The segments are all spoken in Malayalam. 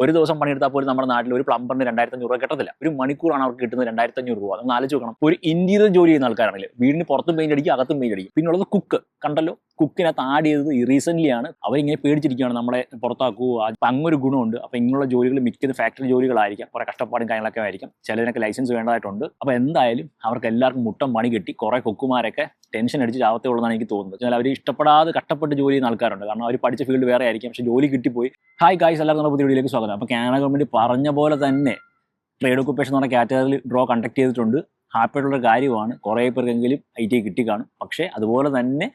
ഒരു ദിവസം പണിയെടുത്താൽ പോലും നമ്മുടെ നാട്ടിൽ ഒരു പ്ലംബറിന് രണ്ടായിരത്തി അഞ്ഞൂറ് രൂപ കിട്ടത്തില്ല. ഒരു മണിക്കൂറാണ് അവർക്ക് കിട്ടുന്നത് രണ്ടായിരത്തി അഞ്ഞൂറ് രൂപ. അതൊന്ന് ആലോചിച്ച് നോക്കണം. ഒരു ഇന്ത്യയിൽ ജോലി ചെയ്യുന്ന ആൾക്കാരാണെങ്കിൽ വീടിന് പുറത്തും പെയിന്റ് അടിക്കും അകത്തും പെയിന്റ് അടിക്കും. പിന്നെ ഉള്ളത് കുക്ക് കണ്ടല്ലോ? കുക്കിനകത്ത് ആഡ് ചെയ്തത് റീസെന്റ് ആണ്. അവരിങ്ങനെ പേടിച്ചിരിക്കുകയാണ്. നമ്മളെ പുറത്താക്കൂ അപ്പം അങ്ങൊരു ഗുണമുണ്ട്. അപ്പം ഇങ്ങനെയുള്ള ജോലികൾ മിക്കത് ഫാക്ടറി ജോലികളായിരിക്കാം. കുറെ കഷ്ടപ്പാടും കാര്യങ്ങളൊക്കെ ആയിരിക്കും. ചിലതിനൊക്കെ ലൈസൻസ് വേണ്ടതായിട്ടുണ്ട്. അപ്പോൾ എന്തായാലും അവർക്ക് എല്ലാവർക്കും മുട്ടം പണി കിട്ടി. കുറെ കൊക്കുമാരൊക്കെ ടെൻഷൻ അടിച്ച് ചാവത്തേ ഉള്ളതാണ് എനിക്ക് തോന്നുന്നത്. എന്നാൽ അവർ ഇഷ്ടപ്പെടാതെ കഷ്ടപ്പെട്ട് ജോലി ചെയ്യുന്ന ആൾക്കാരുണ്ട്. കാരണം അവർ പഠിച്ച ഫീൽഡ് വേറെ ആയിരിക്കും. പക്ഷേ ജോലി കിട്ടിപ്പോയി. ഹായ് ഗായ്സ് എല്ലാവർക്കും നമ്മുടെ പുതിയ വീഡിയോയിലേക്ക് സ്വാഗതം. അപ്പോൾ കാനഡ ഗവൺമെന്റ് പറഞ്ഞ പോലെ തന്നെ ട്രേഡ് ഒക്കുപ്പേഷൻ എന്ന് പറഞ്ഞ കാറ്റഗറിയിൽ ഡ്രോ കണ്ടക്ട് ചെയ്തിട്ടുണ്ട്. ഹാപ്പി ആയിട്ടുള്ള കാര്യമാണ്. കുറേ പേർക്കെങ്കിലും ഐ ടി കിട്ടി കാണും. പക്ഷേ അതുപോലെ തന്നെ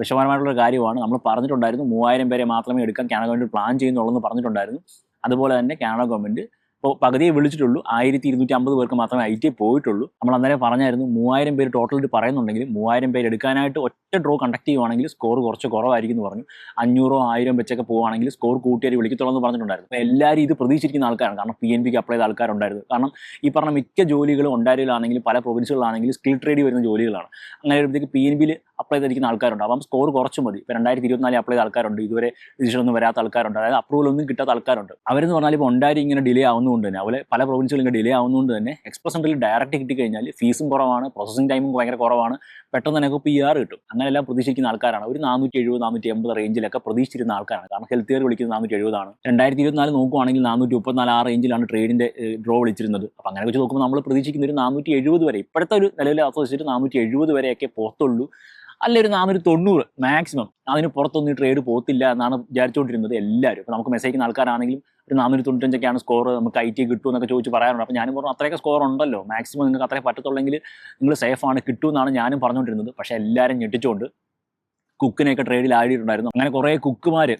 വിഷമകരമായിട്ടുള്ള കാര്യമാണ്. നമ്മൾ പറഞ്ഞിട്ടുണ്ടായിരുന്നു മൂവായിരം പേരെ മാത്രമേ എടുക്കാൻ കാനഡ ഗവൺമെന്റ് പ്ലാൻ ചെയ്യുന്നുള്ളൂ എന്ന് പറഞ്ഞിട്ടുണ്ടായിരുന്നു. അതുപോലെ തന്നെ കാനഡ ഗവൺമെന്റ് ഇപ്പോൾ പകുതിയെ വിളിച്ചിട്ടുള്ളൂ. ആയിരത്തി ഇരുന്നൂറ്റി അമ്പത് പേർക്ക് മാത്രമേ ഐ ടി പോയിട്ടുള്ളൂ. നമ്മൾ അന്നേരം പറഞ്ഞായിരുന്നു മൂവായിരം പേര് ടോട്ടൽ പറയുന്നുണ്ടെങ്കിൽ മൂവായിരം പേര് എടുക്കാനായിട്ട് ഒറ്റ ഡ്രോ കണ്ടക്ട് ചെയ്യുവാണെങ്കിൽ സ്കോർ കുറച്ച് കുറവായിരിക്കും എന്ന് പറഞ്ഞു. അഞ്ഞൂറോ ആയിരം വെച്ചൊക്കെ പോവുകയാണെങ്കിൽ സ്കോർ കൂട്ടിയാൽ വിളിക്കത്തുള്ളൂ എന്ന് പറഞ്ഞിട്ടുണ്ടായിരുന്നു. അപ്പോൾ എല്ലാവരും ഇത് പ്രതീക്ഷിച്ചിരിക്കുന്ന ആൾക്കാരാണ്. കാരണം പി എൻ പിക്ക് അപ്ലൈ ചെയ്ത ആൾക്കാരുണ്ടായിരുന്നു. കാരണം ഈ പറഞ്ഞ മിക്ക ജോലികളും ഒണ്ടാരിയിലാണെങ്കിലും പല പ്രൊവിൻസുകളാണെങ്കിലും സ്കിൽ ട്രേഡ് വരുന്ന ജോലികളാണ്. അങ്ങനെ വരുമ്പോഴത്തേക്ക് പി എൻ ബിയിൽ അപ്ലൈ ചെയ്തിരിക്കുന്ന ആൾക്കാരുണ്ട്. അപ്പം സ്കോർ കുറച്ച് മതി. ഇപ്പോൾ രണ്ടായിരത്തി ഇരുപത്തിനാലിൽ അപ്ലൈ ചെയ്ത ആൾക്കാരുണ്ട്. ഇതുവരെ ഡിസിഷൻ ഒന്നും വരാത്ത ആൾക്കാരുണ്ട്. അതായത് അപ്രൂവൽ ഒന്നും കിട്ടാത്ത ആൾക്കാരുണ്ട്. അവരെന്ന് പറഞ്ഞാൽ ഇപ്പോൾ ഉണ്ടായിരി ഇങ്ങനെ ഡിലേ ആവുന്നതുകൊണ്ട് തന്നെ അവരെ പല പ്രൊവിൻസുകളും ഇങ്ങനെ ഡിലേ ആവുന്നതുകൊണ്ട് തന്നെ എക്സ്പ്രസ് സെന്ററിൽ ഡയറക്റ്റ് കിട്ടിക്കഴിഞ്ഞാൽ ഫീസും കുറവാണ് പ്രോസസ്സിംഗ് ടൈമും ഭയങ്കര കുറവാണ്. പെട്ടെന്ന് തന്നെ പി ആർ കിട്ടും. അങ്ങനെയെല്ലാം പ്രതീക്ഷിക്കുന്ന ആൾക്കാരാണ്. ഒരു നാനൂറ്റി എഴുപത് നാനൂറ്റി എൺപത് റേഞ്ചിലൊക്കെ പ്രതീക്ഷിച്ചിരുന്ന ആൾക്കാരാണ്. കാരണം ഹെൽത്ത് കെയർ വിളിക്കുന്നത് നാനൂറ്റി എഴുപതാണ് രണ്ടായിരത്തി ഇരുപത്തിനാല് നോക്കുവാണെങ്കിൽ നാനൂറ്റി മുപ്പത്തിനാല് ആ റേഞ്ചിലാണ് ട്രേഡിന്റെ ഡ്രോ വിളിച്ചിരുന്നത്. അപ്പം അങ്ങനെ വെച്ച് നോക്കുമ്പോൾ നമ്മൾ പ്രതീക്ഷിക്കുന്ന ഒരു നാനൂറ്റി എഴുപത് വരെ ഇപ്പോഴത്തെ ഒരു നിലവിലെ അവസ്ഥ വെച്ചിട്ട് നാനൂറ്റി എഴുപത് വരെയൊക്കെ പുറത്തുള്ളൂ അല്ല ഒരു നാനൂറ്റി തൊണ്ണൂറ് മാക്സിമം അതിന് പുറത്തൊന്നും ട്രേഡ് പോകത്തില്ല എന്നാണ് വിചാരിച്ചുകൊണ്ടിരുന്നത് എല്ലാവരും ഇപ്പം നമുക്ക് മെസ്സേജ് ആൾക്കാരാണെങ്കിലും ഒരു നാനൂറ്റി തൊണ്ണൂറ്റഞ്ചൊക്കെയാണ് സ്കോർ നമുക്ക് ഐ ടി കിട്ടും എന്നൊക്കെ ചോദിച്ച് പറയാറുണ്ട്. അപ്പോൾ ഞാനും പറഞ്ഞു അത്രയൊക്കെ സ്കോർ ഉണ്ടല്ലോ. മാക്സിമം നിങ്ങൾക്ക് അത്രയും പറ്റത്തുള്ളെങ്കിൽ നിങ്ങൾ സേഫ് ആണ് കിട്ടുമെന്നാണ് ഞാനും പറഞ്ഞുകൊണ്ടിരുന്നത് പക്ഷേ എല്ലാവരും ഞെട്ടിച്ചുകൊണ്ട് കുക്കിനെയൊക്കെ ട്രേഡിൽ ആടിയിട്ടുണ്ടായിരുന്നു. അങ്ങനെ കുറേ കുക്കുമാർ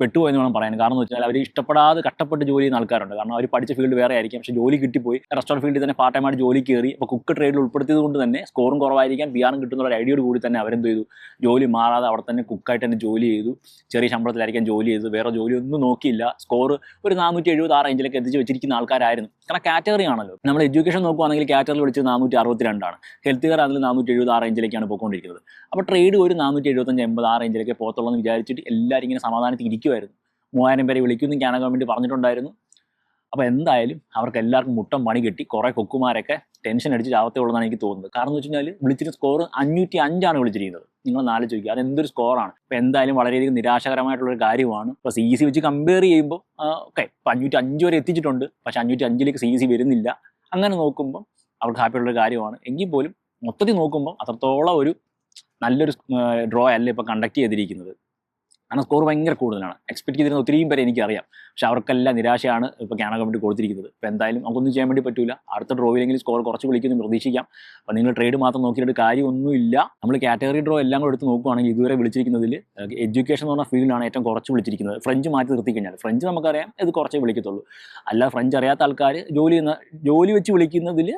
പെട്ടുപോയെന്ന് വേണം പറയാൻ. കാരണം എന്ന് വെച്ചാൽ അവർ ഇഷ്ടപ്പെടാതെ കഷ്ടപ്പെട്ട് ജോലി ചെയ്യുന്ന ആൾക്കാരുണ്ട്. കാരണം അവർ പഠിച്ച ഫീൽഡ് വേറെ ആയിരിക്കും. പക്ഷേ ജോലി കിട്ടിപ്പോയി. റെസ്റ്റോറന്റ് ഫീൽഡിൽ തന്നെ പാർട്ട് ടൈമായിട്ട് ജോലി കയറി. അപ്പോൾ കുക്ക് ട്രേഡിൽ ഉൾപ്പെടുത്തിയത് കൊണ്ട് തന്നെ സ്കോറും കുറവായിരിക്കാം. ബിയാറും കിട്ടുന്ന ഒരു ഐഡിയോട് കൂടി തന്നെ അവരെന്ത് ചെയ്തു? ജോലി മാറാതെ അവിടെ തന്നെ കുക്കായിട്ട് തന്നെ ജോലി ചെയ്തു. ചെറിയ ശമ്പളത്തിലായിരിക്കാം ജോലി ചെയ്തു വേറെ ജോലി ഒന്നും നോക്കിയില്ല. സ്കോർ ഒരു നാനൂറ്റി എഴുപത് ആ റേഞ്ചിലേക്ക് എത്തിച്ച് വെച്ചിരിക്കുന്ന ആൾക്കാരായിരുന്നു. കാരണം കാറ്റഗറി ആണല്ലോ. നമ്മൾ എഡ്യൂക്കേഷൻ നോക്കുവാണെങ്കിൽ കാറ്റഗറി വിളിച്ചത് നാനൂറ്റി അറുപത്തിരണ്ടാണ് ഹെൽത്ത് കെയർ അതിൽ നാനൂറ്റി എഴുപത് ആ റേഞ്ചിലേക്കാണ് പോയിക്കൊണ്ടിരിക്കുന്നത്. അപ്പോൾ ട്രേഡ് ഒരു നാനൂറ്റി എഴുപത്തഞ്ച് എൺപത് ആ റേഞ്ചിലേക്ക് പോകത്തുള്ളൂ എന്ന് വിചാരിച്ചിട്ട് എല്ലാവരും ഇങ്ങനെ സമാധാനത്തിൽ ഇരിക്കുമായിരുന്നു മൂവായിരം പേരെ വിളിക്കുന്നു കാനഡ ഗവൺമെന്റ് പറഞ്ഞിട്ടുണ്ടായിരുന്നു. അപ്പോൾ എന്തായാലും അവർക്ക് എല്ലാവർക്കും മുട്ടം പണി കിട്ടി. കുറേ കൊക്കുമാരൊക്കെ ടെൻഷൻ അടിച്ച് ചാവത്തേ ഉള്ളതാണ് എനിക്ക് തോന്നുന്നത്. കാരണം എന്ന് വെച്ച് കഴിഞ്ഞാൽ വിളിച്ചിട്ട് സ്കോർ അഞ്ഞൂറ്റി അഞ്ചാണ് വിളിച്ചിരിക്കുന്നത്. നിങ്ങൾ നാല് ചോദിക്കുക. അത് എന്തൊരു സ്കോറാണ് അപ്പോൾ എന്തായാലും വളരെയധികം നിരാശകരമായിട്ടുള്ള ഒരു കാര്യമാണ്. ഇപ്പോൾ സി സി വെച്ച് കമ്പയർ ചെയ്യുമ്പോൾ ഓക്കെ ഇപ്പോൾ അഞ്ഞൂറ്റി അഞ്ച് വരെ എത്തിച്ചിട്ടുണ്ട്. പക്ഷേ അഞ്ഞൂറ്റി അഞ്ചിലേക്ക് സി സി വരുന്നില്ല. അങ്ങനെ നോക്കുമ്പോൾ അവർക്ക് ഹാപ്പിയുള്ളൊരു കാര്യമാണ്. എങ്കിൽ പോലും മൊത്തത്തിൽ നോക്കുമ്പോൾ അത്രത്തോളം ഒരു നല്ലൊരു ഡ്രോ അല്ല ഇപ്പോൾ കണ്ടക്ട് ചെയ്തിരിക്കുന്നത്. കാരണം സ്കോർ ഭയങ്കര കൂടുതലാണ്. എക്സ്പെക്ട് ചെയ്തിരുന്ന ഒത്തിരിയും പേരെ എനിക്കറിയാം. പക്ഷെ അവർക്കെല്ലാം നിരാശയാണ് ഇപ്പോൾ കാനഡ കമ്മിറ്റി കൊടുത്തിരിക്കുന്നത്. ഇപ്പോൾ എന്തായാലും നമുക്കൊന്നും ചെയ്യാൻ വേണ്ടി പറ്റില്ല അടുത്ത ഡ്രോയിലെങ്കിലും സ്കോർ കുറച്ച് വിളിക്കുന്നു പ്രതീക്ഷിക്കാം. അപ്പോൾ നിങ്ങൾ ട്രേഡ് മാത്രം നോക്കിയിട്ട് കാര്യമൊന്നുമില്ല. നമ്മൾ കാറ്റഗറി ഡ്രോ എല്ലാം കൂടെ എടുത്ത് നോക്കുവാണെങ്കിൽ ഇതുവരെ വിളിച്ചിരിക്കുന്നതിൽ എഡ്യൂക്കേഷൻ എന്ന് പറഞ്ഞ ഫീൽഡിലാണ് ഏറ്റവും കുറച്ച് വിളിച്ചിരിക്കുന്നത്. ഫ്രഞ്ച് മാറ്റി നിർത്തി കഴിഞ്ഞാൽ. ഫ്രഞ്ച് നമുക്കറിയാം ഇത് കുറച്ചേ വിളിക്കത്തുള്ളൂ. അല്ല ഫ്രഞ്ച് അറിയാത്ത ആൾക്കാർ ജോലി ചെയ്യുന്ന ജോലി വെച്ച് വിളിക്കുന്നതിൽ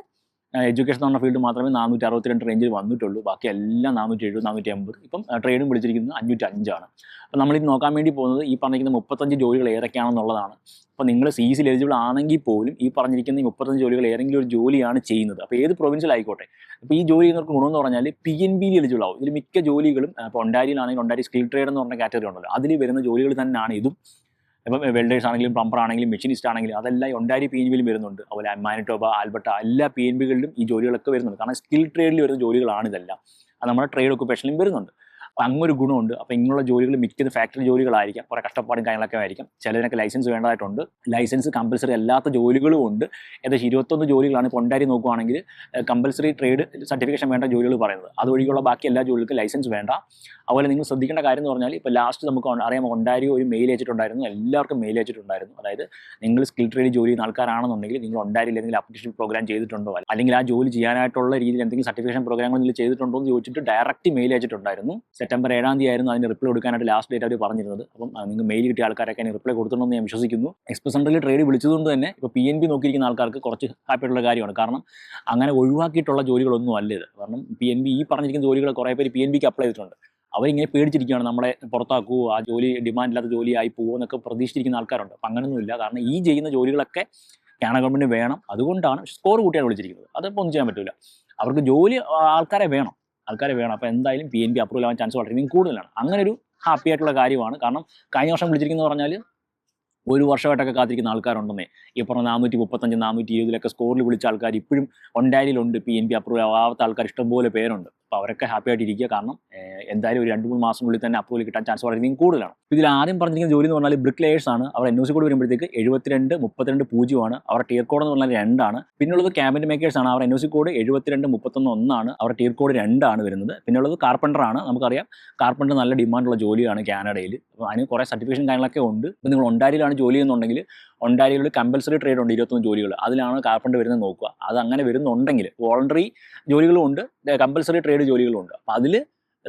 എഡ്യൂക്കേഷൻ എന്ന് ഫീൽഡ് മാത്രമേ നാനൂറ്റി അറുപത്തിരണ്ട് റേഞ്ചിൽ വന്നിട്ടുള്ളൂ. ബാക്കി എല്ലാം നാനൂറ്റി എഴുപത് നാനൂറ്റി അമ്പത് ഇപ്പം ട്രേഡും വിളിച്ചിരിക്കുന്നത് അഞ്ഞൂറ്റി അഞ്ചാണ് അപ്പോൾ നമ്മളിത് നോക്കാൻ വേണ്ടി പോകുന്നത് ഈ പറഞ്ഞിരിക്കുന്ന മുപ്പത്തഞ്ച് ജോലികൾ ഏതൊക്കെയാണെന്നുള്ളതാണ്. അപ്പോൾ നിങ്ങൾ സി സിയിൽ എലിജിബിൾ ആണെങ്കിൽ പോലും ഈ പറഞ്ഞിരിക്കുന്ന ഈ മുപ്പത്തഞ്ച് ജോലികൾ ഏതെങ്കിലും ഒരു ജോലിയാണ് ചെയ്യുന്നത്. അപ്പോൾ ഏത് പ്രൊവിൻസിലായിക്കോട്ടെ അപ്പോൾ ഈ ജോലി ചെയ്യുന്നവർക്ക് ഗുണമെന്ന് പറഞ്ഞാൽ പി എൻ ബിയിൽ എലിജിബിൾ ആവും. ഇതിൽ മിക്ക ജോലികളും ഇപ്പോൾ ഒണ്ടാരിയിലാണെങ്കിൽ ഒണ്ടാരി സ്കിൽ ട്രേഡ് എന്ന് പറഞ്ഞ കാറ്റഗറി ഉണ്ടല്ലോ. അതിൽ വരുന്ന ജോലികൾ തന്നെയാണ് ഇതും. ഇപ്പം വെൽഡേഴ്സ് ആണെങ്കിലും പ്ലംബർ ആണെങ്കിലും മെഷീനിസ്റ്റ് ആണെങ്കിലും അതെല്ലാം ഒണ്ടാരി പി എൻ ബിയിലും വരുന്നുണ്ട്. അതുപോലെ മാനിറ്റോബ ആൽബർട്ട എല്ലാ പി എൻ ബികളിലും ഈ ജോലികളൊക്കെ വരുന്നുണ്ട്. കാരണം സ്കിൽ ട്രേഡിൽ വരുന്ന ജോലികളാണ് ഇതെല്ലാം. അത് നമ്മുടെ ട്രേഡ് ഒക്കുപേഷനിലും വരുന്നുണ്ട്. അപ്പം അങ്ങൊരു ഗുണമുണ്ട്. അപ്പോൾ ഇങ്ങനെയുള്ള ജോലികൾ മിക്കത് ഫാക്ടറി ജോലികളായിരിക്കാം. കുറേ കഷ്ടപ്പാടും കാര്യങ്ങളൊക്കെ ആയിരിക്കും. ചിലതിനൊക്കെ ലൈസൻസ് വേണ്ടതായിട്ടുണ്ട്. ലൈസൻസ് കമ്പൽസറി അല്ലാത്ത ജോലികളും ഉണ്ട്. ഏകദേശം ഇരുപത്തൊന്ന് ജോലികളാണ് ഇപ്പോൾ ഒണ്ടാരി നോക്കുവാണെങ്കിൽ കമ്പൽസറി ട്രേഡ് സർട്ടിഫിക്കേഷൻ വേണ്ട ജോലികൾ പറയുന്നത്. അതൊഴികെയുള്ള ബാക്കി എല്ലാ ജോലികൾക്കും ലൈസൻസ് വേണ്ട. അതുപോലെ നിങ്ങൾ ശ്രദ്ധിക്കേണ്ട കാര്യം എന്ന് പറഞ്ഞാൽ ഇപ്പോൾ ലാസ്റ്റ് നമുക്ക് അറിയാം ഒണ്ടാരി ഒരു മെയിൽ അയച്ചിട്ടുണ്ടായിരുന്നു. എല്ലാവർക്കും മെയിൽ അയച്ചിട്ടുണ്ടായിരുന്നു. അതായത് നിങ്ങൾ സ്കിൽ ട്രേഡ് ജോലി ആൾക്കാരാണെന്നുണ്ടെങ്കിൽ നിങ്ങൾ ഒണ്ടാരിയിൽ എന്തെങ്കിലും അപ്ലിക്കേഷൻ പ്രോഗ്രാം ചെയ്തിട്ടുണ്ടോ? അല്ലെങ്കിൽ ആ ജോലി ചെയ്യാനായിട്ടുള്ള രീതിയിൽ എന്തെങ്കിലും സർട്ടിഫിക്കേഷൻ പ്രോഗ്രാം നിങ്ങൾ ചെയ്തിട്ടുണ്ടോ എന്ന് ചോദിച്ചിട്ട് ഡയറക്റ്റ് മെയിൽ അയച്ചിട്ടുണ്ടായിരുന്നു. സെപ്റ്റംബർ ഏഴാം തീയതി ആയിരുന്നു അതിന് റിപ്ലൈ കൊടുക്കാനായിട്ട് ലാസ്റ്റ് ഡേറ്റ് അവർ പറഞ്ഞിരുന്നത്. അപ്പം നിങ്ങൾ മെയിൽ കിട്ടിയ ആൾക്കാരൊക്കെ അതിന് റിപ്ലൈ കൊടുത്തിട്ടുണ്ടെന്ന് ഞാൻ വിശ്വസിക്കുന്നു. എക്സ്പ്രസ് സെന്ററിൽ ട്രേഡ് വിളിച്ചതുകൊണ്ട് തന്നെ ഇപ്പോൾ പി എൻ ബി നോക്കിയിരിക്കുന്ന ആൾക്കാർക്ക് കുറച്ച് ഹാപ്പിയായിട്ടുള്ള കാര്യമാണ്. കാരണം അങ്ങനെ ഒഴിവാക്കിയിട്ടുള്ള ജോലികളൊന്നും അല്ല ഇത്. കാരണം പി എൻ ബി ഈ പറഞ്ഞിരിക്കുന്ന ജോലികൾ കുറേ പേര് പി എൻ ബിക്ക് അപ്ലൈ ചെയ്തിട്ടുണ്ട്. അവരിങ്ങനെ പേടിച്ചിരിക്കുകയാണ്. നമ്മളെ പുറത്താക്കുമോ ആ ജോലി ഡിമാൻഡ് ഇല്ലാത്ത ജോലി ആയി പോകുമോ എന്നൊക്കെ പ്രതീക്ഷിച്ചിരിക്കുന്ന ആൾക്കാരുണ്ട്. അപ്പം അങ്ങനെയൊന്നുമില്ല കാരണം ഈ ചെയ്യുന്ന ജോലികളൊക്കെ കാനഡ ഗവൺമെന്റ് വേണം. അതുകൊണ്ടാണ് സ്കോർ കൂട്ടിയാണ് വിളിച്ചിരിക്കുന്നത്. അതിപ്പോൾ ഒന്നും ചെയ്യാൻ പറ്റില്ല അവർക്ക് ജോലി ആൾക്കാരെ വേണം. ആൾക്കാരെ വേണം. അപ്പോൾ എന്തായാലും പി എൻ പി അപ്രൂവൽ ആവാൻ ചാൻസ് വളരെ കൂടുതലാണ്. അങ്ങനെ ഒരു ഹാപ്പി ആയിട്ടുള്ള കാര്യമാണ്. കാരണം കഴിഞ്ഞ വർഷം വിളിച്ചിരിക്കുന്നത് പറഞ്ഞാൽ ഒരു വർഷമായിട്ടൊക്കെ കാത്തിരിക്കുന്ന ആൾക്കാരുണ്ടെന്നേ. ഈ പറഞ്ഞ നാനൂറ്റി മുപ്പത്തഞ്ച് നാനൂറ്റി ഇരുപതിലൊക്കെ സ്കോറിൽ വിളിച്ച ആൾക്കാർ ഇപ്പോഴും ഒണ്ടാരിയിലുണ്ട്. പി എൻ പി അപ്രൂവ് ആവാത്ത ആൾക്കാർ ഇഷ്ടംപോലെ പേരുണ്ട്. അപ്പോൾ അവരൊക്കെ ഹാപ്പി ആയിട്ട് ഇരിക്കുക. കാരണം എന്തായാലും ഒരു രണ്ട് മൂന്ന് മാസത്തിനുള്ളിൽ തന്നെ അപ്രൂവൽ കിട്ടാൻ ചാൻസ് വളരെയധികം കൂടുതലാണ്. ഇതിൽ ആദ്യം പറഞ്ഞിരിക്കുന്ന ജോലി എന്ന് പറഞ്ഞാൽ ബ്രിക്ക് ലേയേഴ്സ് ആണ്. അവർ എൻ ഒ സി കോഡ് വരുമ്പോഴത്തേക്ക് എഴുപത്തിരണ്ട് മുപ്പത്തിരണ്ട് പൂജ്യമാണ് അവർ ടീർ കോഡ് എന്ന് പറഞ്ഞാൽ രണ്ടാണ്. പിന്നുള്ളത് ക്യാബിനറ്റ് മേക്കേഴ്സ് ആണ്. അവർ എൻ ഒ സി കോഡ് എഴുപത്തിരണ്ട് മുപ്പത്തൊന്ന് ഒന്നാണ്. അവർ ടീർ കോഡ് രണ്ടാണ് വരുന്നത്. പിന്നുള്ളത് കാർപ്പന്റർ ആണ്. നമുക്കറിയാം കാർപ്പന്റർ നല്ല ഡിമാൻഡുള്ള ജോലിയാണ് കാനഡയിൽ അപ്പോൾ അതിന് കുറേ സർട്ടിഫിക്കേഷൻ കാര്യങ്ങളൊക്കെ ഉണ്ട്. ഇപ്പോൾ നിങ്ങൾ ഒണ്ടാരിയിലാണ് ജോലി ചെയ്യുന്നുണ്ടെങ്കിൽ ഒണ്ടാരിയിൽ കമ്പൽസറി ട്രേഡ് ഉണ്ട് ഇരുപത്തൊന്ന് ജോലികൾ. അതിലാണ് കാർപ്പന്റർ വരുന്നത് നോക്കുക. അത് അങ്ങനെ വരുന്നുണ്ടെങ്കിൽ വോളണ്ടറി ജോലികളും ഉണ്ട് കമ്പൽസറി ട്രേഡ് ജോലികളും ഉണ്ട്. അപ്പോൾ അതിൽ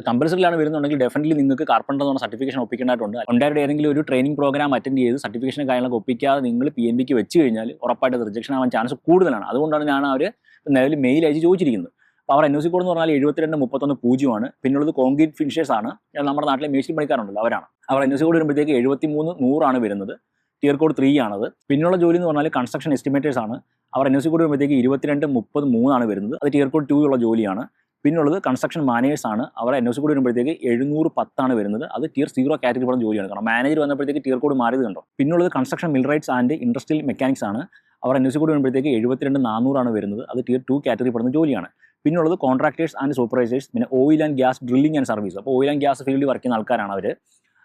കമ്പൽസറിയിലാണ് വരുന്നുണ്ടെങ്കിൽ ഡെഫിനറ്റ്ലി നിങ്ങൾക്ക് കാർപ്പന്റർ എന്ന് പറഞ്ഞ സർട്ടിഫിക്കേഷൻ ഒപ്പിക്കേണ്ടതായിട്ടുണ്ട്. ഉണ്ടായിട്ട് ഏതെങ്കിലും ഒരു ട്രെയിനിങ് പ്രോഗ്രാം അറ്റൻഡ് ചെയ്ത് സർട്ടിഫിക്കേഷൻ കാര്യങ്ങളൊക്കെ ഒപ്പിക്കാതെ നിങ്ങൾ പി എൻ ബിക്ക് വെച്ച് കഴിഞ്ഞാൽ ഉറപ്പായിട്ട് റിജക്ഷൻ ആവാൻ ചാൻസ് കൂടുതലാണ്. അതുകൊണ്ടാണ് ഞാൻ അവർ നിലവിൽ മെയിൽ അയച്ച് ചോദിച്ചിരിക്കുന്നത്. അപ്പോൾ അവർ എൻ ഒ സി കോഡ് എന്ന് പറഞ്ഞാൽ എഴുപത്തിരണ്ട് മുപ്പത്തൊന്ന് പൂജ്യമാണ്. പിന്നുള്ളത് കോൺക്രീറ്റ് ഫിനിഷേഴ്സ് ആണ്. നമ്മുടെ നാട്ടിലെ മേശിൽ പണിക്കാറുണ്ടല്ലോ അവരാണ്. അവർ എൻ ഒ സി കോഡ് വരുമ്പോഴത്തേക്ക് എഴുപത്തി മൂന്ന് നൂറാണ് വരുന്നത്. ടിയർ കോഡ് ത്രീ ആണത്. പിന്നുള്ള ജോലി എന്ന് പറഞ്ഞാൽ കൺസ്ട്രക്ഷൻ എസ്റ്റിമേറ്റേഴ്സ് ആണ്. അവർ എൻ എസ് സി കോഡ് വരുമ്പോഴത്തേക്ക് ഇരുപത്തിരണ്ട് മുപ്പത് മൂന്നാണ് വരുന്നത്. അത് ടിയർ കോഡ് ടു ഉള്ള ജോലിയാണ്. പിന്നുള്ളത് കൺസ്ട്രക്ഷൻ മാനേജേഴ്സ് ആണ്. അവർ എൻ എസ് കോഡ് വരുമ്പോഴത്തേക്ക് എഴുന്നൂറ് പത്താണ് വരുന്നത്. അത് ടിയർ സീറോ കാറ്റഗറി പറഞ്ഞ ജോലിയാണ്. കാരണം മാനേജർ വന്നപ്പോഴത്തേക്ക് ടിയർ കോഡ് മാറിയത് കണ്ടോ? പിന്നുള്ളത് construction millwrights and industrial mechanics ആണ്. അവർ എൻ എസ് കോഡ് വരുമ്പോഴത്തേക്ക് എഴുപത്തിരണ്ട് നാനൂറാണ് വരുന്നത്. അത് ടിയർ ടു കാറ്റഗറി പെടുന്ന ജോലിയാണ്. പിന്നുള്ളത് കോൺട്രാക്ടേഴ്സ് ആൻഡ് സൂപ്പർവൈസേഴ്സ് പിന്നെ oil and gas drilling and service അപ്പോൾ ഓയിൽ ആൻഡ് ഗ്യാസ് ഫീൽഡിൽ വർക്ക് ചെയ്യുന്ന ആൾക്കാരാണ് അവർ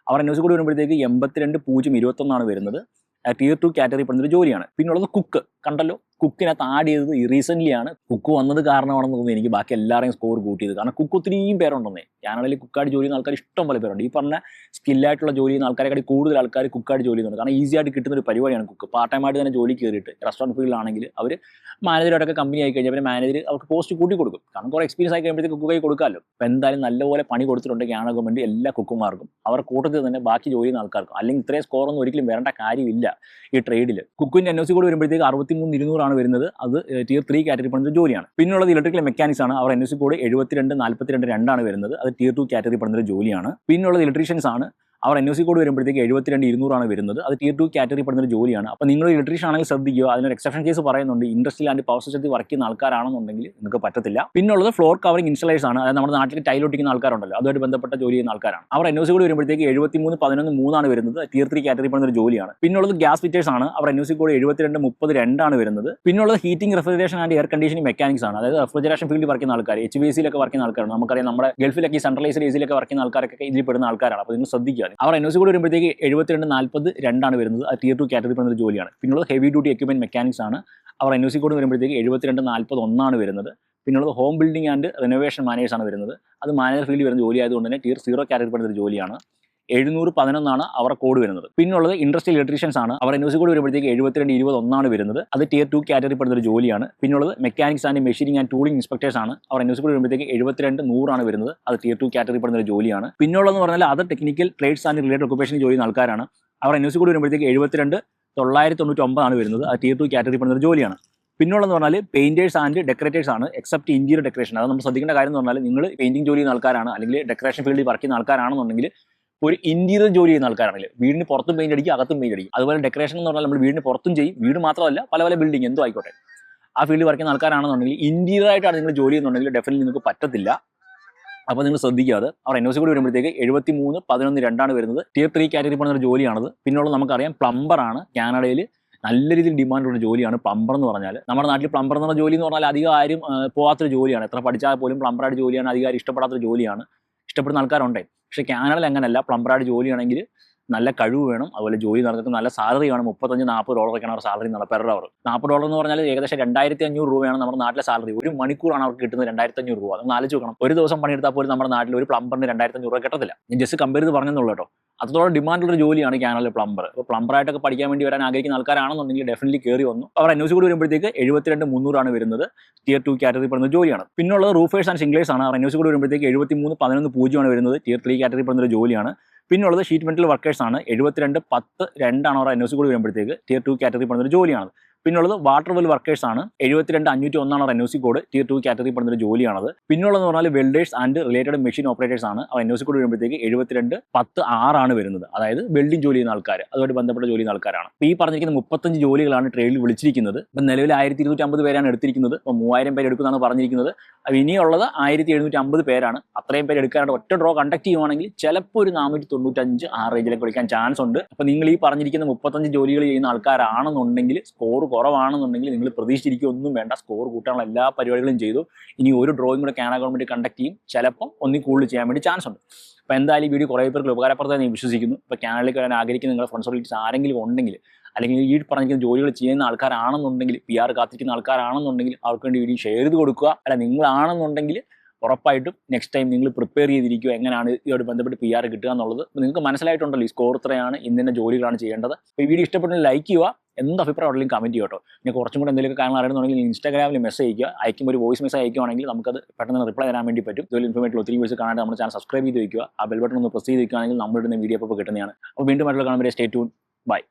അവർ എൻ കൂടി വരുമ്പോഴത്തേക്ക് എൺപത്തിരണ്ട് പൂജ്യം ഇരുപത്തൊന്നാണ് വരുന്നത്. ടിയർ ടു കാറ്റഗറി ഒരു ജോലിയാണ്. പിന്നുള്ളത് കുക്ക് കണ്ടല്ലോ? കുക്കിനകത്ത് ആഡ് ചെയ്തത് റീസെന്റ്ലി ആണ്. കുക്ക് വന്നത് കാരണമാണെന്ന് തോന്നുന്നു എനിക്ക്. ബാക്കി എല്ലാവരെയും സ്കോർ കൂട്ടിയത്. കാരണം കുക്ക് ഒത്തിരിയും പേരുണ്ടെന്നേ കാനഡയിൽ കുക്കായിട്ട് ജോലി ചെയ്യുന്ന ആൾക്കാർ ഇഷ്ടം പോലെ പേരുണ്ട്. ഈ പറഞ്ഞ സ്കില്ലായിട്ടുള്ള ജോലി ചെയ്യുന്ന ആൾക്കാരെക്കാട്ടി കൂടുതൽ ആൾക്കാർ കുക്കായിട്ട് ജോലി ചെയ്യുന്നുണ്ട്. കാരണം ഈസി ആയിട്ട് കിട്ടുന്ന ഒരു പരിപാടിയാണ് കുക്ക് പാർട്ട് ടൈം ആയിട്ട് തന്നെ ജോലി കയറിയിട്ട് റെസ്റ്റോറന്റ് ഫീൽഡിലാണെങ്കിൽ അവർ മാനേജറായിട്ടൊക്കെ കമ്പനി ആയി കഴിഞ്ഞാൽ പിന്നെ മാനേജർ അവർക്ക് പോസ്റ്റ് കൂട്ടി കൊടുക്കും. കാരണം കുറേ എക്സ്പീരിയൻസ് ആയി കഴിയുമ്പോഴത്തേക്ക് കുക്ക് കൈ കൊടുക്കാമല്ലോ. അപ്പോൾ എന്തായാലും നല്ലപോലെ പണി കൊടുത്തിട്ടുണ്ട് കാനഡ ഗവൺമെന്റ് എല്ലാ കുക്കുമാർക്കും അവർ കൂട്ടത്തിൽ തന്നെ ബാക്കി ജോലി ചെയ്യുന്ന ആൾക്കാർക്കും. അല്ലെങ്കിൽ ഇത്രയും സ്കോറൊന്നും ഒരിക്കലും വരേണ്ട കാര്യമില്ല. ഈ ട്രേഡിൽ കുക്കിന്റെ എൻ ഒ സി കൂടെ വരുമ്പോഴത്തേക്ക് അറുപത്തി മൂന്ന് ഇരുന്നൂറാണ് വരുന്നത്. അത് ടിയർ ത്രീ കാറ്റഗറി പെടുന്ന ജോലിയാണ്. പിന്നുള്ളത് ഇലക്ട്രിക്കൽ മെക്കാനിക്സ് ആണ്. അവർ എൻ ഒ സി കൂടെ എഴുപത്തിരണ്ട് നാൽപ്പത്തിരണ്ട് രണ്ടാണ് വരുന്നത്. അത് ടിയർ ടു കാറ്റഗറി പെടുന്ന ജോലിയാണ്. പിന്നുള്ളത് ഇലക്ട്രീഷ്യൻസ് ആണ്. അവർ എൻ ഒ സി കോഡ് വരുമ്പോഴത്തേക്ക് എഴുപത്തിരണ്ട് ഇരുന്നൂറാണ് വരുന്നത്. അത് ടിയർ ടു കാറ്റഗറി പെടുന്ന ഒരു ജോലിയാണ്. അപ്പോൾ നിങ്ങൾ ഇലക്ട്രീഷ്യൻ ആണെങ്കിൽ ശ്രദ്ധിക്കുക. അതിനൊരു എക്സെപ്ഷൻ കേസ് പറയുന്നുണ്ട്. ഇൻഡസ്ട്രിയിൽ ആൻഡ് പവർ സിസ്റ്റത്തിൽ വർക്ക് ചെയ്യുന്ന ആൾക്കാരാണെന്നുണ്ടെങ്കിൽ നിങ്ങൾക്ക് പറ്റത്തില്ല. പിന്നുള്ളത് ഫ്ലോർ കവറിംഗ് ഇൻസ്റ്റലേഴ്സ് ആണ്. അതായത് നമ്മുടെ നാട്ടിൽ ടൈൽ ഒട്ടിക്കുന്ന ആൾക്കാരുണ്ടല്ലോ. അതുമായിട്ട് ബന്ധപ്പെട്ട ജോലി ചെയ്യുന്ന ആൾക്കാരാണ്. അവർ എൻ ഒ സി കോഡ് വരുമ്പോഴത്തേക്ക് എഴുപത്തി മൂന്ന് പതിനൊന്ന് മൂന്നാണ് വരുന്നത്. ടിയർ ത്രീ കാറ്റഗറി പെടുന്ന ഒരു ജോലിയാണ്. പിന്നുള്ളത് ഗ്യാസ് ഫിറ്റേഴ്സ് ആണ്. അവർ എൻ ഒ സി കോഡ് എഴുപത്തിരണ്ട് മുപ്പത് രണ്ടാണ് വരുന്നത്. പിന്നുള്ളത് heating refrigeration and air conditioning mechanics ആണ്. അതായത് റെഫ്രിജറേഷൻ ഫീൽഡിൽ വർക്ക് ചെയ്യുന്ന ആൾക്കാർ എച്ച് ബി സിയിലൊക്കെ വർക്ക് ചെയ്യുന്ന ആൾക്കാരാണ് നമുക്കറിയാം നമ്മുടെ ഗൾഫിലൊക്കെ ഈ സെൻട്രലൈസ്ഡ് ഏസിലൊക്കെ വർക്ക് ചെയ്യുന്ന ആൾക്കാരൊക്കെ ഇതിൽ പെടുന്ന ആൾക്കാരാണ്. അപ്പോൾ നിങ്ങൾ ശ്രദ്ധിക്കുക. അവർ എൻ ഒ സി കോഡ് വരുമ്പോഴത്തേക്ക് എഴുപത്തിരണ്ട് നാൽപ്പത് രണ്ടാണ് വരുന്നത്. അത് ടിയർ ടു കാറ്റഗറി പറയുന്ന ജോലിയാണ്. പിന്നുള്ളത് ഹെവി ഡ്യൂട്ടി എക്യുപ്മെന്റ് മെക്കാനിക്സ് ആണ്. അവർ എൻ ഒ സി കോഡ് വരുമ്പോഴത്തേക്ക് എഴുപത്തിരണ്ട് നാൽപ്പത് ഒന്നാണ് വരുന്നത്. പിന്നുള്ളത് ഹോം ബിൽഡിംഗ് ആൻഡ് റിനോവേഷൻ ആണ് വരുന്നത്. അത് മാനേജർ ഫീൽഡിൽ വരുന്ന ജോലി ആയതുകൊണ്ട് തന്നെ ടിയർ സീറോ കാറ്റഗറി പറയുന്ന ജോലിയാണ്. എഴുന്നൂറ് പതിനൊന്നാണ് അവർ കോഡ് വരുന്നത്. പിന്നുള്ളത് ഇൻഡസ്ട്രിയൽ ഇലക്ട്രീഷ്യൻസ് ആണ്. അവർ എൻ കോഡ് വരുമ്പോഴത്തേക്ക് എഴുപത്തിരണ്ട് ഇരുപത് ഒന്നാണ് വരുന്നത്. അത് ടിയർ ടു കാറ്റഗറി പെടുന്ന ഒരു ജോലിയാണ്. പിന്നുള്ളത് mechanics and machining and tooling inspectors ആണ്. അവർ എൻ കോഡ് വരുമ്പോഴത്തേക്ക് എഴുപത്തിരണ്ട് നൂറാണ് വരുന്നത്. അത് ടിയർ ടു കാറ്റഗറി പെടുന്ന ഒരു ജോലിയാണ്. പിന്നുള്ളതെന്ന് പറഞ്ഞാൽ അത് technical trades and related occupation ചെയ്യുന്ന ആൾക്കാരാണ്. അവർ എൻ കോഡ് വരുമ്പോഴത്തേക്ക് എഴുപത്തിരണ്ട് തൊള്ളായിരത്തി തൊണ്ണൂറ്റി ഒമ്പതാണ് വരുന്നത്. അത് ടിയർ ടു കാറ്റഗറി പെടുന്ന ഒരു ജോലിയാണ്. പിന്നുള്ളതെന്ന് പറഞ്ഞാൽ പെയിന്റേഴ്സ് ആൻഡ് ഡെക്കറേറ്റേഴ്സ് ആണ്. എക്സെപ്റ്റ് ഇന്റീരിയർ ഡെക്കറേഷൻ അത് നമ്മൾ ശ്രദ്ധിക്കേണ്ട കാര്യം എന്ന് പറഞ്ഞാൽ നിങ്ങൾ പെയിന്റിംഗ് ജോലി ചെയ്യുന്ന ആൾക്കാരാണ്. അല്ലെങ്കിൽ ഡെക്കറേഷൻ ഫീൽഡിൽ വർക്ക് ചെയ്യുന്ന ആൾക്കാരാണെന്നുണ്ടെങ്കിൽ ഒരു ഇന്റീരിയർ ജോലി ചെയ്യുന്ന ആൾക്കാരാണെങ്കിൽ വീടിന് പുറത്തും പെയിന്റ് അടിക്കും അകത്തും പെയിന്റ് അടിക്കും. അതുപോലെ ഡെക്കറേഷൻ എന്ന് പറഞ്ഞാൽ നമ്മൾ വീടിന് പുറത്തും ചെയ്യും. വീട് മാത്രമല്ല പല പല ബിൽഡിംഗ് എന്തോ ആയിക്കോട്ടെ. ആ ഫീൽഡിൽ വർക്ക് ചെയ്യുന്ന ആൾക്കാരാണെന്നുണ്ടെങ്കിൽ ഇന്റീരിയർ ആയിട്ടാണ് നിങ്ങൾ ജോലി ചെയ്യുന്നുണ്ടെങ്കിൽ ഡെഫിനറ്റ്ലി നിങ്ങൾക്ക് പറ്റത്തില്ല. അപ്പോൾ നിങ്ങൾ ശ്രദ്ധിക്കാതെ അവർ എൻ ഒ സി കൂടി വരുമ്പോഴത്തേക്ക് എഴുപത്തി മൂന്ന് പതിനൊന്ന് രണ്ടാണ് വരുന്നത്. ടിയർ ത്രീ കാറ്റഗറി പോകുന്ന ഒരു ജോലിയാണത്. പിന്നുള്ള നമുക്കറിയാം പ്ലംബറാണ് കാനഡയിൽ നല്ല രീതിയിൽ ഡിമാൻഡുള്ള ജോലിയാണ് പ്ലംബർ എന്ന് പറഞ്ഞാൽ നമ്മുടെ നാട്ടിൽ പ്ലംബർ എന്ന് പറഞ്ഞ ജോലി എന്ന് പറഞ്ഞാൽ അധികം ആരും പോകാത്തൊരു ജോലിയാണ്. എത്ര പഠിച്ചാൽ പോലും പ്ലംബറായിട്ട് ജോലിയാണ് അധികം ആരും ഇഷ്ടപ്പെടാത്തൊരു ജോലിയാണ്. ഇഷ്ടപ്പെടുന്ന ആൾക്കാരുണ്ടായി പക്ഷേ കാനഡയിൽ അങ്ങനെയല്ല പ്ലംബറായിട്ട് ജോലിയാണെങ്കിൽ നല്ല കഴിവ് വേണം. അതുപോലെ ജോലി നടന്നിട്ട് നല്ല സാലറി വേണം. മുപ്പത്തഞ്ച് നാൽപ്പത് ഡോളറൊക്കെയാണ് അവർ സാലറി നട പെർ അവർ. നാൽപ്പത് ഡോളർ എന്ന് പറഞ്ഞാൽ ഏകദേശം രണ്ടായിരത്തി അഞ്ഞൂറ് രൂപയാണ് നമ്മുടെ നാട്ടിലെ സാലറി. ഒരു മണിക്കൂറാണ് അവർക്ക് കിട്ടുന്നത് രണ്ടായിരത്തി അഞ്ഞൂറ് രൂപ. അതൊന്ന് ആലോചിച്ച് നോക്കണം. ഒരു ദിവസം പണിയെടുത്താൽ പോലും നമ്മുടെ നാട്ടിൽ ഒരു പ്ലംബറിന് രണ്ടായിരത്തി അഞ്ഞൂറ് രൂപ കിട്ടത്തില്ല. ഞാൻ ജസ്റ്റ് കമ്പയർ ചെയ്ത് പറഞ്ഞെന്നുള്ളൂ കേട്ടോ. അത്രത്തോളം ഡിമാൻഡുള്ള ജോലിയാണ് കാനലിലെ പ്ലംബർ. അപ്പോൾ പ്ലംബറായിട്ടൊക്കെ പഠിക്കാൻ വേണ്ടി വരാൻ ആഗ്രഹിക്കുന്ന ആൾക്കാരാണെന്നുണ്ടെങ്കിൽ ഡെഫിനറ്റ്ലി കയറി വന്നു. അവർ അന്വേഷിച്ച് കൂടി വരുമ്പോഴത്തേക്ക് എഴുപത്തിരണ്ട് മുന്നൂറാണ് വരുന്നത്. ടിയർ ടു കാറ്റഗറി പെടുന്ന ജോലിയാണ്. പിന്നുള്ളത് റൂഫേഴ്സ് ആൻഡ് സിംഗ്ലേഴ്സ് ആണ്. അവർ അന്വേഷിച്ച് കൂടി വരുമ്പോഴത്തേക്ക് എഴുപത്തി മൂന്ന് പതിനൊന്ന് പൂജ്യമാണ് വരുന്നത്. ടിയർ ത്രീ കാറ്റഗറി ഒരു ജോലിയാണ്. പിന്നുള്ളത് ഷീറ്റ് മെറ്റൽ വർക്കേഴ്സാണ് എഴുപത്തിരണ്ട് പത്ത് രണ്ടാണ് അവർ എൻ കൂടി വരുമ്പോഴത്തേക്ക് ടിയർ ടു കാറ്റഗറി പറഞ്ഞൊരു ജോലിയാണ് പിന്നുള്ളത് വാട്ടർ വെൽ വർക്കേഴ്സ് ആണ്. എഴുപത്തിരണ്ട് അഞ്ഞൂറ്റി ഒന്നാണ് N O C code tier two category പെടുന്ന ജോലിയാണത്. പിന്നുള്ളതെന്ന് പറഞ്ഞാൽ welders and related machine operators ആണ്. എൻ ഒ സി കോഡ് വരുമ്പോഴത്തേക്ക് എഴുപത്തിരണ്ട് പത്ത് ആറാണ് വരുന്നത്. അതായത് വെൽഡിംഗ് ജോലി ചെയ്യുന്ന ആൾക്കാർ അതുമായിട്ട് ബന്ധപ്പെട്ട ജോലി ചെയ്യുന്ന ആൾക്കാരാണ്. ഈ പറഞ്ഞിരിക്കുന്ന മുപ്പത്തഞ്ച് ജോലികളാണ് ട്രെയിനിൽ വിളിച്ചിരിക്കുന്നത്. ഇപ്പം നിലവിൽ ആയിരത്തി ഇരുന്നൂറ്റി അമ്പത് പേരാണ് എടുത്തിരിക്കുന്നത്. അപ്പോൾ മൂവായിരം പേര് എടുക്കുന്നതാണ് പറഞ്ഞിരിക്കുന്നത്. ഇനിയുള്ളത് ആയിരത്തി എഴുന്നൂറ്റി അമ്പത് പേരാണ്. അത്രയും പേര് എടുക്കാനായിട്ട് ഒറ്റ ഡ്രോ കണ്ടക്ട് ചെയ്യുവാണെങ്കിൽ ചിലപ്പോൾ ഒരു നാനൂറ്റി തൊണ്ണൂറ്റഞ്ച് ആ റേഞ്ചിലേക്ക് വിളിക്കാൻ ചാൻസ് ഉണ്ട്. അപ്പോൾ നിങ്ങൾ ഈ പറഞ്ഞിരിക്കുന്ന മുപ്പത്തഞ്ച് ജോലികൾ ചെയ്യുന്ന ആൾക്കാരാണെന്നുണ്ടെങ്കിൽ സ്കോർ കുറവാണെന്നുണ്ടെങ്കിൽ നിങ്ങൾ പ്രതീക്ഷിച്ചിരിക്കൊന്നും വേണ്ട. സ്കോർ കൂട്ടാനുള്ള എല്ലാ പരിപാടികളും ചെയ്തു. ഇനി ഒരു ഡ്രോയിങ് കൂടെ കാനഡ ഗവൺമെന്റ് കണ്ടക്ട് ചെയ്യും. ചിലപ്പം ഒന്നി കൂടുതൽ ചെയ്യാൻ വേണ്ടി ചാൻസ് ഉണ്ട്. അപ്പോൾ എന്തായാലും ഈ വീഡിയോ കുറേ പേർക്ക് ഉപകാരപ്രദമായി ഞാൻ വിശ്വസിക്കുന്നു. ഇപ്പോൾ കാനഡയിലേക്ക് വരാൻ ആഗ്രഹിക്കുന്ന നിങ്ങളുടെ ഫ്രണ്ട്സ് ആരെങ്കിലും ഉണ്ടെങ്കിൽ അല്ലെങ്കിൽ ഈ പറഞ്ഞിരിക്കുന്ന ജോലികൾ ചെയ്യുന്ന ആൾക്കാരാണെന്നുണ്ടെങ്കിൽ പി ആർ കാത്തിരിക്കുന്ന ആൾക്കാരാണെന്നുണ്ടെങ്കിൽ അവർക്ക് വേണ്ടി വീഡിയോ ഷെയർ ചെയ്ത് കൊടുക്കുക. അല്ല നിങ്ങളാണെന്നുണ്ടെങ്കിൽ ഉറപ്പായിട്ടും നെക്സ്റ്റ് ടൈം നിങ്ങൾ പ്രിപ്പയർ ചെയ്തിരിക്കുക എങ്ങനെയാണ് ഇതോട് ബന്ധപ്പെട്ട് പി ആർ കിട്ടുക എന്നുള്ളത്. നിങ്ങൾക്ക് മനസ്സിലായിട്ടുണ്ടല്ലോ ഈ സ്കോർ ഇത്രയാണ് ഇന്നെ ജോലികളാണ് ചെയ്യേണ്ടത്. ഈ വീഡിയോ ഇഷ്ടപ്പെട്ടെങ്കിൽ ലൈക്ക് ചെയ്യുക. എന്ത് അഭിപ്രായം ഉണ്ടെങ്കിലും കമന്റ് ചെയ്യട്ടോ ഇനി കുറച്ചും കൂടെ എന്തെങ്കിലും കാണാൻ അറിയണമെന്നുണ്ടെങ്കിൽ ഇൻസ്റ്റാഗ്രാമിൽ മെസ്സേജ് അയക്കുക അയക്കുമ്പോൾ ഒരു വോയിസ് മെസ്സേജ് അയക്കുകയാണെങ്കിൽ നമുക്കത് പെട്ടെന്ന് റിപ്ലൈ തരാൻ വേണ്ടി പറ്റും. ഇതുപോലെ ഇൻഫോർമേറ്റീവ് ഒത്തിരി വീഡിയോസ് കാണാൻ നമ്മുടെ ചാനൽ സബ്സ്ക്രൈബ് ചെയ്ത് വയ്ക്കുക ആ ബെൽ ബട്ടൺ ഒന്ന് പ്രസ് ചെയ്ത് വയ്ക്കുകയാണെങ്കിൽ നമ്മളിടുന്ന വീഡിയോ അപ്പോൾ കിട്ടുന്നതാണ്. അപ്പോൾ വീണ്ടും ആയിട്ടുള്ള കാണുമ്പോൾ സ്റ്റേ ട്യൂൺ ബൈ